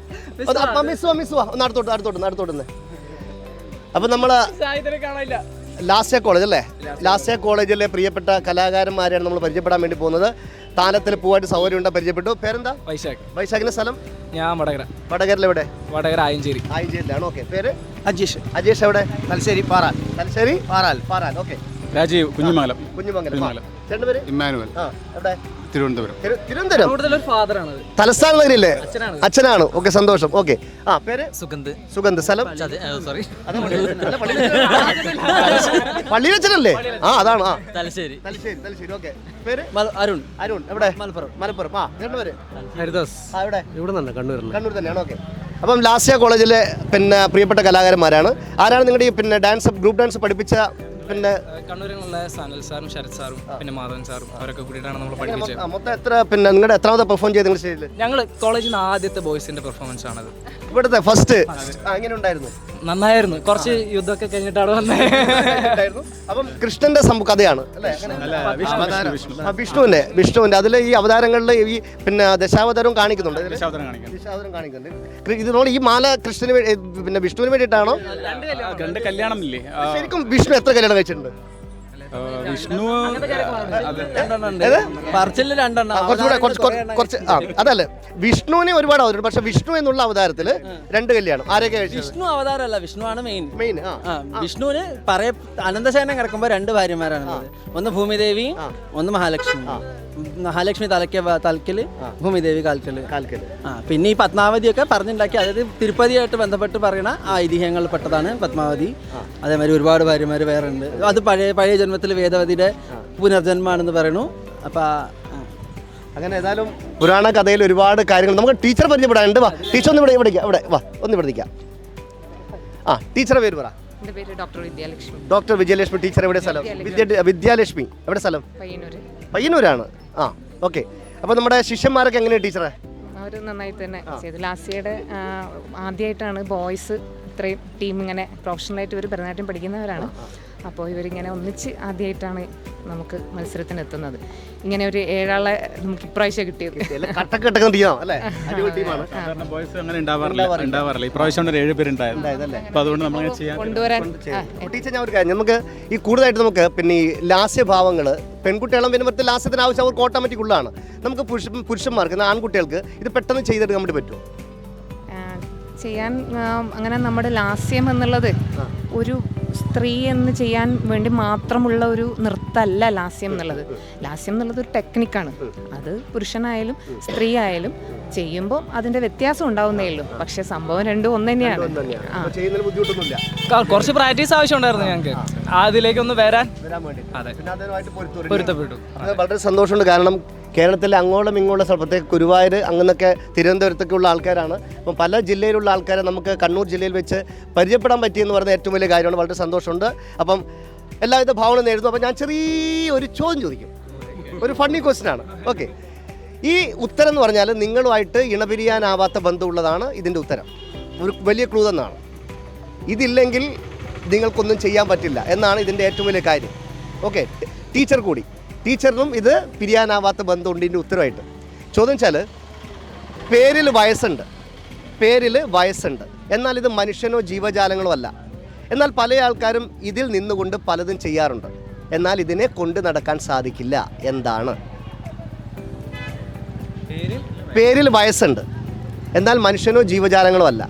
മിസ് വാ മിസ് വാ. ഒന്ന് അടുത്തോട്ട് അടുത്തോട്ട് അടുത്തോട്ട് അപ്പൊ നമ്മൾ ലാസ്യ കോളേജ് അല്ലേ? ലാസ്യ കോളേജിലെ പ്രിയപ്പെട്ട കലാകാരന്മാരെയാണ് നമ്മൾ പരിചയപ്പെടാൻ വേണ്ടി പോകുന്നത്. താലത്തിൽ പോവായിട്ട് ഉണ്ടോ പരിചയപ്പെട്ടു? പേരെന്താ? വൈശാഖ്. വൈശാഖിന്റെ സ്ഥലം? ഞാൻ വടകര. വടകരയിൽ എവിടെ? വടകര ആയഞ്ചേരി. ആയഞ്ചേരിയിലാണ്. ഓക്കെ. പേര്? അജീഷ്. അജീഷ് എവിടെ? തലശ്ശേരി പാറാൽ. തലശ്ശേരി പാറാൽ. പാറാൽ. ഓക്കെ. രാജീവ് കുഞ്ഞുമംഗലം. കുഞ്ഞുമംഗലം. ആ. ചേട്ടന്റെ പേര് ഇമ്മാനുവൽ. ആ എവിടെ? തിരുവനന്തപുരം. തിരു- തിരുവനന്തപുരം? കൂടുതലൊരു ഫാദറാണ് തലസ്ഥാന നഗരിയല്ലേ അച്ഛനാണ്. ഓക്കെ സന്തോഷം. ഓക്കെ. ആ പേര്? സുഗന്ധ്. സുഗന്ധ്. സ്ഥലം? സോറി പള്ളിയിൽ അച്ഛനല്ലേ ആ അതാണ്. ആ. തലശ്ശേരി. തലശ്ശേരി തലശ്ശേരി. ഓക്കെ. പേര്? അരുൺ. അരുൺ. എവിടെ? മലപ്പുറം. മലപ്പുറം. ആ ചേട്ടന്റെ പേര് ഹരിദാസ്. ആ എവിടെ? ഇവിടെ നിന്നുണ്ട് കണ്ണൂർ കണ്ണൂർ തന്നെയാണ്. ഓക്കെ. അപ്പം ലാസ്യ കോളേജിലെ പിന്നെ പ്രിയപ്പെട്ട കലാകാരന്മാരാണ്. ആരാണ് നിങ്ങളുടെ ഈ പിന്നെ ഡാൻസ് ഗ്രൂപ്പ് ഡാൻസ് പഠിപ്പിച്ച പിന്നെ കണ്ണൂരിലുള്ള സനൽ സാറും ശരത് സാറും പിന്നെ മാധവൻ സാറും അവരൊക്കെ കൂടിയിട്ടാണ് നമ്മൾ പഠിപ്പിച്ചത്. ആ, മൊത്തം എത്ര പിന്നെ നിങ്ങളുടെ എത്രാമത്തെ പെർഫോം ചെയ്ത് നിങ്ങളുടെ സ്റ്റേജിൽ ഞങ്ങൾ കോളേജിൽ നിന്ന് ആദ്യത്തെ ബോയ്സിന്റെ പെർഫോമൻസ് ആണത്. ഇവിടുത്തെ ഫസ്റ്റ് അങ്ങനെ ഉണ്ടായിരുന്നു? നന്നായിരുന്നു. കുറച്ച് യുദ്ധമൊക്കെ കഴിഞ്ഞിട്ടാണ് വന്നത്. അപ്പം കൃഷ്ണന്റെ കഥയാണ് വിഷ്ണുവിന്റെ വിഷ്ണുവിന്റെ. അതിൽ ഈ അവതാരങ്ങളിൽ ഈ പിന്നെ ദശാവതാരവും കാണിക്കുന്നുണ്ട്? ദശാവതാരം കാണിക്കാം കാണിക്കുന്നുണ്ട്. ഇതിനോട് ഈ മാല കൃഷ്ണന് പിന്നെ വിഷ്ണുവിന് വേണ്ടിയിട്ടാണോ? രണ്ട് കല്യാണം ഇല്ലേ? ശരിക്കും വിഷ്ണു എത്ര കല്യാണം കഴിച്ചിട്ടുണ്ട് ആ, വിഷ്ണു കുറച്ച് ആ അതല്ലേ. വിഷ്ണുവിനെ ഒരുപാട് അവതരണം പക്ഷെ വിഷ്ണു എന്നുള്ള അവതാരത്തിൽ രണ്ട് കല്യാണം. ആരൊക്കെ വിഷ്ണു അവതാരമല്ല വിഷ്ണു ആണ് മെയിൻ മെയിൻ വിഷ്ണുവിന് പറയ അനന്തശയനം കിടക്കുമ്പോൾ രണ്ട് ഭാര്യമാരാണ് ഒന്ന് ഭൂമിദേവി ഒന്ന് മഹാലക്ഷ്മി. മഹാലക്ഷ്മി തലക്ക തലക്കൽ ഭൂമിദേവി കാൽക്കൽ. കാൽക്കൽ. ആ പിന്നെ ഈ പത്മാവതിയൊക്കെ പറഞ്ഞുണ്ടാക്കി അതായത് തിരുപ്പതിയായിട്ട് ബന്ധപ്പെട്ട് പറയുന്ന ആ ഐതിഹ്യങ്ങളിൽ പെട്ടതാണ് പത്മാവതി. അതേമാതിരി ഒരുപാട് ഭാര്യമാർ വേറെ ഉണ്ട്. അത് പഴയ പഴയ ജന്മത്തിൽ വേദവതിയുടെ പുനർജന്മാണെന്ന് പറയുന്നു. അപ്പം അങ്ങനെ ഏതായാലും പുരാണ കഥയിൽ ഒരുപാട് കാര്യങ്ങൾ നമുക്ക് ടീച്ചർ പരിചയപ്പെടാനുണ്ട് വാ ടീച്ചർ ഒന്ന് ഇവിടെ ഇവിടെ. ഇവിടെ വാ ഒന്ന് ഇവിടെ ആ ടീച്ചറെ പേര് പറ. Doctor Vidyalakshmi. Doctor Vijayalakshmi teacher എവിടെ സ്ഥലം? വിദ്യാലക്ഷ്മി. എവിടെ സ്ഥലം? പയ്യന്നൂർ പയ്യന്നൂരാണ്. ആ ഓക്കെ അപ്പോൾ നമ്മുടെ ശിഷ്യന്മാരൊക്കെ എങ്ങനെയാണ് ടീച്ചറെ? അവർ നന്നായി തന്നെ ചെയ്തു. ആദ്യമായിട്ടാണ് ബോയ്സ് ഇത്രയും ടീം ഇങ്ങനെ പ്രൊഫഷണലായിട്ട് ഇവർ ഭരതനാട്യം പഠിക്കുന്നവരാണ്. അപ്പോൾ ഇവരിങ്ങനെ ഒന്നിച്ച് ആദ്യമായിട്ടാണ് നമുക്ക് മത്സരത്തിന് എത്തുന്നത് ഇങ്ങനെ ഒരു ഏഴാളെ നമുക്ക് ഇപ്രാവശ്യം കിട്ടിയത്. കൊണ്ടുവരാൻ. ടീച്ചർ ഞാൻ ഒരു കാര്യം നമുക്ക് ഈ കൂടുതലായിട്ട് നമുക്ക് പിന്നെ ഈ ലാസ്യഭാവങ്ങൾ പെൺകുട്ടികളും പിന്നെ മറ്റേ ലാസ്യത്തിന് ആവശ്യം അവർക്ക് ഓട്ടോമാറ്റിക് ഉള്ളതാണ്. നമുക്ക് പുരുഷ പുരുഷന്മാർക്ക് ആൺകുട്ടികൾക്ക് ഇത് പെട്ടെന്ന് ചെയ്തെടുക്കാൻ വേണ്ടി പറ്റുമോ? ചെയ്യാൻ അങ്ങനെ നമ്മുടെ ലാസ്യം എന്നുള്ളത് ഒരു സ്ത്രീ എന്ന് ചെയ്യാൻ വേണ്ടി മാത്രമുള്ള ഒരു നൃത്തമല്ല ലാസ്യം എന്നുള്ളത്. ലാസ്യം എന്നുള്ളത് ഒരു ടെക്നിക്കാണ് അത് പുരുഷനായാലും സ്ത്രീ ആയാലും ചെയ്യുമ്പോൾ അതിന്റെ വ്യത്യാസം ഉണ്ടാവുന്നേ ഉള്ളൂ. പക്ഷെ സംഭവം രണ്ടും ഒന്ന് തന്നെയാണ്. അപ്പോൾ ചെയ്യുന്നതിൽ ബുദ്ധിമുട്ടൊന്നുമില്ല. കുറച്ച് പ്രാക്ടീസ് ആവശ്യമുണ്ടായിരുന്നു ഞങ്ങൾക്ക്. അതിലേക്കൊന്ന് വരാൻ. വരാൻ വേണ്ടി. അതെ. പൊരുത്തപ്പെട്ടു. വളരെ സന്തോഷമുണ്ട് കാരണം കേരളത്തിലെ അങ്ങോളം ഇങ്ങോളം സ്ഥലം പ്രത്യേക ഗുരുവായൂർ അങ്ങനൊക്കെ തിരുവനന്തപുരത്തൊക്കെ ഉള്ള ആൾക്കാരാണ്. അപ്പം പല ജില്ലയിലുള്ള ആൾക്കാരെ നമുക്ക് കണ്ണൂർ ജില്ലയിൽ വെച്ച് പരിചയപ്പെടാൻ പറ്റിയെന്ന് പറയുന്ന ഏറ്റവും വലിയ കാര്യമാണ്. വളരെ സന്തോഷമുണ്ട്. അപ്പം എല്ലാവിധ ഭാവന നേരുന്നു. അപ്പം ഞാൻ ചെറിയൊരു ചോദ്യം ചോദിക്കും. ഒരു ഫണ്ണി ക്വസ്റ്റ്യൻ ആണ്. ഓക്കെ ഈ ഉത്തരം എന്ന് പറഞ്ഞാൽ നിങ്ങളുമായിട്ട് ഇണപിരിയാനാവാത്ത ബന്ധമുള്ളതാണ് ഇതിന്റെ ഉത്തരം. ഒരു വലിയ ക്ലൂ തന്നാണ്. ഇതില്ലെങ്കിൽ നിങ്ങൾക്കൊന്നും ചെയ്യാൻ പറ്റില്ല. എന്നാണ് ഇതിന്റെ ഏറ്റവും വലിയ കാര്യം. ഓക്കെ ടീച്ചർ കൂടി. ടീച്ചറിനും ഇത് പിരിയാനാവാത്ത ബന്ധമുണ്ട് ഇതിന്റെ ഉത്തരവായിട്ട്. ചോദ്യം വെച്ചാൽ പേരിൽ വയസ്സുണ്ട്. പേരിൽ വയസ്സുണ്ട്. എന്നാൽ ഇത് മനുഷ്യനോ ജീവജാലങ്ങളോ അല്ല. എന്നാൽ പല ആൾക്കാരും ഇതിൽ നിന്നുകൊണ്ട് പലതും ചെയ്യാറുണ്ട്. എന്നാൽ ഇതിനെ കൊണ്ട് നടക്കാൻ സാധിക്കില്ല. എന്താണ്? പേരിൽ വയസ്സുണ്ട്. എന്നാൽ മനുഷ്യനോ ജീവജാലങ്ങളോ അല്ല.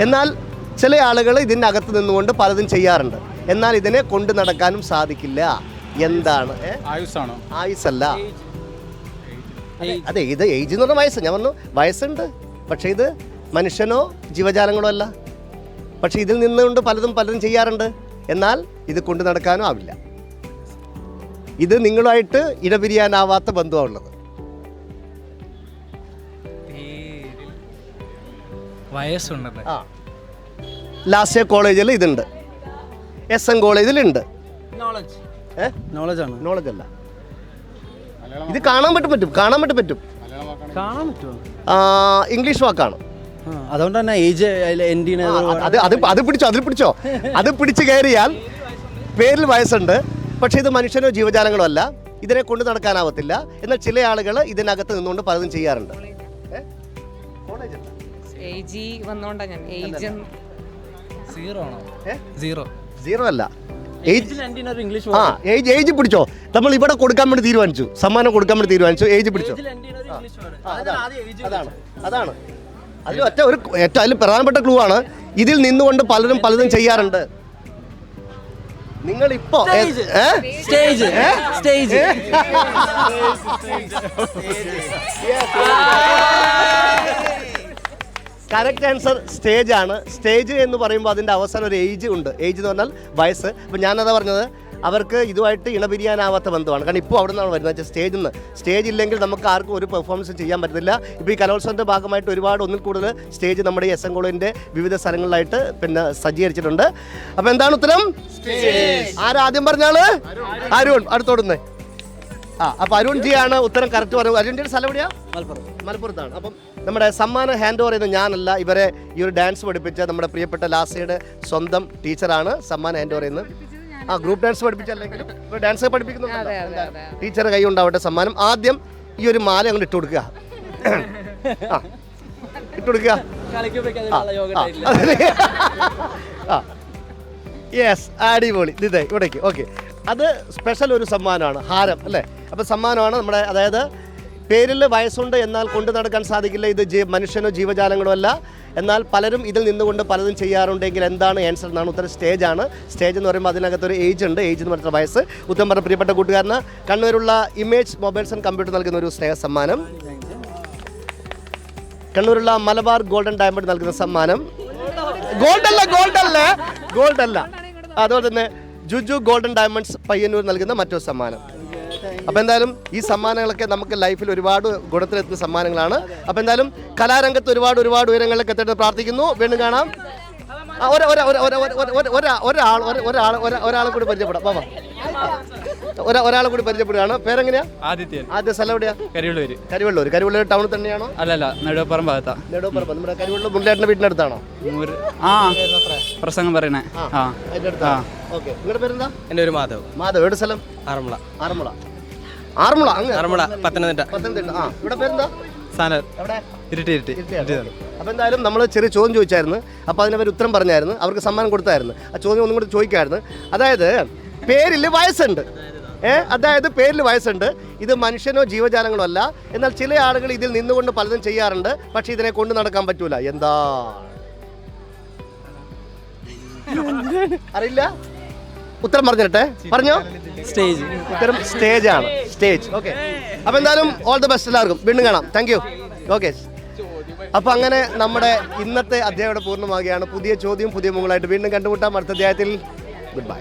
എന്നാൽ ചില ആളുകൾ ഇതിന്റെ അകത്ത് നിന്നുകൊണ്ട് പലതും ചെയ്യാറുണ്ട്. എന്നാൽ ഇതിനെ കൊണ്ട് നടക്കാനും സാധിക്കില്ല. എന്താണ്? ആയുസല്ല. ആയുസ്സാണോ ആയുസ്സല്ല അതെ ഇത് ഏജ് എന്ന് പറഞ്ഞ വയസ്സ്. ഞാൻ പറഞ്ഞു വയസ്സുണ്ട്. പക്ഷേ ഇത് മനുഷ്യനോ ജീവജാലങ്ങളോ അല്ല. പക്ഷെ ഇതിൽ നിന്നുകൊണ്ട് പലതും പലതും ചെയ്യാറുണ്ട്. എന്നാൽ ഇത് കൊണ്ടു നടക്കാനും ആവില്ല. ഇത് നിങ്ങളുമായിട്ട് ഇടപിരിയാനാവാത്ത ബന്ധമാണുള്ളത് ആ. ലാസ്റ്റ് കോളേജിൽ ഇതുണ്ട്. എസ് എൻ കോളേജിലുണ്ട് നോളജ് നോളജ് ആണ്. നോളജ് അല്ല. ഇത് കാണാൻ പറ്റും പറ്റും കാണാൻ പറ്റും പറ്റും. കാണാൻ പറ്റുമോ? ഇംഗ്ലീഷ് വാക്കാണ്. അതുകൊണ്ട് തന്നെ ഏജ് എൻഡിന് അത് അത് അത് പിടിച്ചോ അതിൽ പിടിച്ചോ? അത് പിടിച്ച് കയറിയാൽ പേരിൽ വയസ്സുണ്ട്. പക്ഷേ ഇത് മനുഷ്യനോ ജീവജാലങ്ങളോ അല്ല. ഇതിനെ കൊണ്ട് നടക്കാനാവത്തില്ല. എന്നാൽ ചില ആളുകൾ ഇതിനകത്ത് നിന്നുകൊണ്ട് പലതും ചെയ്യാറുണ്ട്. സീറോ ആണോ? സീറോ സീറോ അല്ല. ഏജ് ആ ഏജ് ഏജ് പിടിച്ചോ. നമ്മൾ ഇവിടെ കൊടുക്കാൻ വേണ്ടി തീരുമാനിച്ചു. സമ്മാനം കൊടുക്കാൻ വേണ്ടി തീരുമാനിച്ചു. ഏജ് പിടിച്ചോ. അതാണ് അതാണ്. അതിൽ ഒറ്റ ഒരു ഏറ്റവും അതിൽ പ്രധാനപ്പെട്ട ക്ലൂ ആണ്. ഇതിൽ നിന്നുകൊണ്ട് പലരും പലതും ചെയ്യാറുണ്ട്. നിങ്ങൾ ഇപ്പോ stage stage correct answer stage ആണ്. സ്റ്റേജ് എന്ന് പറയുമ്പോൾ അതിന്റെ അവസാനം ഒരു ഏജ് ഉണ്ട്. ഏജ് എന്ന് പറഞ്ഞാൽ വയസ്സ്. അപ്പം ഞാനതാ പറഞ്ഞത് അവർക്ക് ഇതുമായിട്ട് ഇണപിരിയാനാവാത്ത ബന്ധമാണ്. കാരണം ഇപ്പോൾ അവിടെ നിന്നാണ് വരുന്നത് സ്റ്റേജിൽ നിന്ന് സ്റ്റേജ് ഇല്ലെങ്കിൽ നമുക്ക് ആർക്കും ഒരു പെർഫോമൻസ് ചെയ്യാൻ പറ്റത്തില്ല. ഇപ്പോൾ ഈ കലോത്സവത്തിന്റെ ഭാഗമായിട്ട് ഒരുപാട് ഒന്നിൽ കൂടുതൽ സ്റ്റേജ് നമ്മുടെ ഈ എസ് എൻ കോളേജിന്റെ വിവിധ സ്ഥലങ്ങളിലായിട്ട് പിന്നെ സജ്ജീകരിച്ചിട്ടുണ്ട്. അപ്പോൾ എന്താണ് ഉത്തരം? ആരാദ്യം പറഞ്ഞാൽ അരുൺ. അടുത്തോടുന്നേ. ആ അപ്പോൾ അരുൺ ജി ആണ് ഉത്തരം കറക്റ്റ് പറഞ്ഞത് അരുൺ ജിയുടെ സ്ഥലം എവിടെയാ? മലപ്പുറം മലപ്പുറത്താണ്. അപ്പം നമ്മുടെ സമ്മാനം ഹാൻഡ് ഓവർ ചെയ്യുന്നത് ഞാനല്ല ഇവരെ ഈ ഒരു ഡാൻസ് പഠിപ്പിച്ച നമ്മുടെ പ്രിയപ്പെട്ട ലാസയുടെ സ്വന്തം ടീച്ചറാണ് സമ്മാനം ഹാൻഡ് ഓവർ ചെയ്യുന്നത്. ആ ഗ്രൂപ്പ് ഡാൻസ് പഠിപ്പിച്ചല്ലെങ്കിലും ഡാൻസ് പഠിപ്പിക്കുന്നുണ്ട്? ടീച്ചർ കൈ ഉണ്ടാവട്ടെ സമ്മാനം. ആദ്യം ഈ ഒരു മാല അങ്ങോട്ട് ഇട്ട് കൊടുക്കുക. ആ ഇട്ട് കൊടുക്കുക. യെസ് അടിപൊളി. ഇതേ ഇവിടേക്ക് ഓക്കെ അത് സ്പെഷ്യൽ ഒരു സമ്മാനമാണ് ഹാരം അല്ലേ? അപ്പോൾ സമ്മാനമാണ് നമ്മുടെ അതായത് പേരിൽ വയസ്സുണ്ട് എന്നാൽ കൊണ്ടു നടക്കാൻ സാധിക്കില്ല ഇത് ജീ മനുഷ്യനോ ജീവജാലങ്ങളോ അല്ല. എന്നാൽ പലരും ഇതിൽ നിന്നുകൊണ്ട് പലതും ചെയ്യാറുണ്ടെങ്കിൽ എന്താണ് ആൻസർ എന്നാണ് ഉത്തരം. സ്റ്റേജ് ആണ്. സ്റ്റേജ് എന്ന് പറയുമ്പോൾ അതിനകത്തൊരു ഏജ് ഉണ്ട്. ഏജ് എന്ന് പറഞ്ഞ വയസ്സ്. ഉത്തരം പറഞ്ഞ പ്രിയപ്പെട്ട കൂട്ടുകാരന് കണ്ണൂരുള്ള ഇമേജ് മൊബൈൽസ് ആൻഡ് കമ്പ്യൂട്ടർ നൽകുന്ന ഒരു സ്നേഹ സമ്മാനം. കണ്ണൂരുള്ള മലബാർ ഗോൾഡൻ ഡയമണ്ട് നൽകുന്ന സമ്മാനം. ഗോൾഡ് അല്ല ഗോൾഡ് അല്ല ഗോൾഡ് അല്ല അതുപോലെ തന്നെ ജുജു ഗോൾഡൻ ഡയമണ്ട്സ് പയ്യന്നൂർ നൽകുന്ന മറ്റൊരു സമ്മാനം. അപ്പോൾ എന്തായാലും ഈ സമ്മാനങ്ങളൊക്കെ നമുക്ക് ലൈഫിൽ ഒരുപാട് ഗുണത്തിലെത്തുന്ന സമ്മാനങ്ങളാണ്. അപ്പോൾ എന്തായാലും കലാരംഗത്ത് ഒരുപാട് ഒരുപാട് ഉയരങ്ങളിലൊക്കെ എത്തട്ടെ എന്ന് പ്രാർത്ഥിക്കുന്നു. വീണ്ടും കാണാം. ഒരാൾ ഒര- ഒര- ഒര- ഒര- ഒര- ഒര- ഒര- ഒരാ- ഒരാൾ ഒര- ഒരാൾ കൂടി പരിചയപ്പെടാം. വാ, ഒരാളെ കൂടി പരിചയപ്പെടുകയാണ്. പേരെങ്ങനെയാ? ആദിത്യൻ. ആദ്യ സ്ഥലം എവിടെയാ? കരിവള്ളൂർ കരിവള്ളൂർ കരിവള്ളൂർ ടൗണിൽ തന്നെയാണോ? അല്ലല്ല നെടുവപ്പുറം ഭാഗത്താ. നെടുവപ്പുറം. നമ്മുടെ കരിവള്ളൂർ മുണ്ടേട്ടൻ വീടിന്റെ അടുത്താണോ മൂര് ആ പ്രസംഗം പറയണേ. ആ അതിന്റെ അടുത്താ ഓക്കെ. നിങ്ങളുടെ പേരെന്താ? എന്റെ ഒരു മാധവ്. മാധവ്. എവിടെ സ്ഥലം? ആറന്മുള. ആറന്മുള. ആറന്മുള അങ്ങ്. ആറന്മുള പത്തനംതിട്ട. പത്തനംതിട്ട. ആ ഇവിടെ പേരെന്താ? ഇരുട്ടി ഇരുട്ടി. അപ്പോൾ എന്തായാലും നമ്മൾ ചെറിയ ചോദ്യം ചോദിച്ചായിരുന്നു. അപ്പോൾ അതിനവർ ഉത്തരം പറഞ്ഞായിരുന്നു. അവർക്ക് സമ്മാനം കൊടുത്തായിരുന്നു. ആ ചോദ്യം ഒന്നും കൂടി ചോദിക്കായിരുന്നു. അതായത് പേരിൽ വയസ്സുണ്ട്. ഏ അതായത് പേരിൽ വയസ്സുണ്ട്. ഇത് മനുഷ്യനോ ജീവജാലങ്ങളോ അല്ല. എന്നാൽ ചില ആളുകൾ ഇതിൽ നിന്നുകൊണ്ട് പലതും ചെയ്യാറുണ്ട്. പക്ഷെ ഇതിനെ കൊണ്ട് നടക്കാൻ പറ്റൂല. എന്താ? അറിയില്ല? ഉത്തരം പറഞ്ഞിട്ടെ പറഞ്ഞോ? സ്റ്റേജ്. ഉത്തരം സ്റ്റേജ് ആണ് സ്റ്റേജ്. ഓക്കെ. അപ്പൊ എന്തായാലും ഓൾ ദി ബെസ്റ്റ് എല്ലാവർക്കും. വീണ്ടും കാണാം. താങ്ക് യു ഓക്കെ അപ്പൊ അങ്ങനെ നമ്മുടെ ഇന്നത്തെ അധ്യായം പൂർണമാകുകയാണ് പുതിയ ചോദ്യം പുതിയ മുകളായിട്ട് വീണ്ടും കണ്ടുമുട്ടാം. അടുത്ത അധ്യായത്തിൽ. Good bye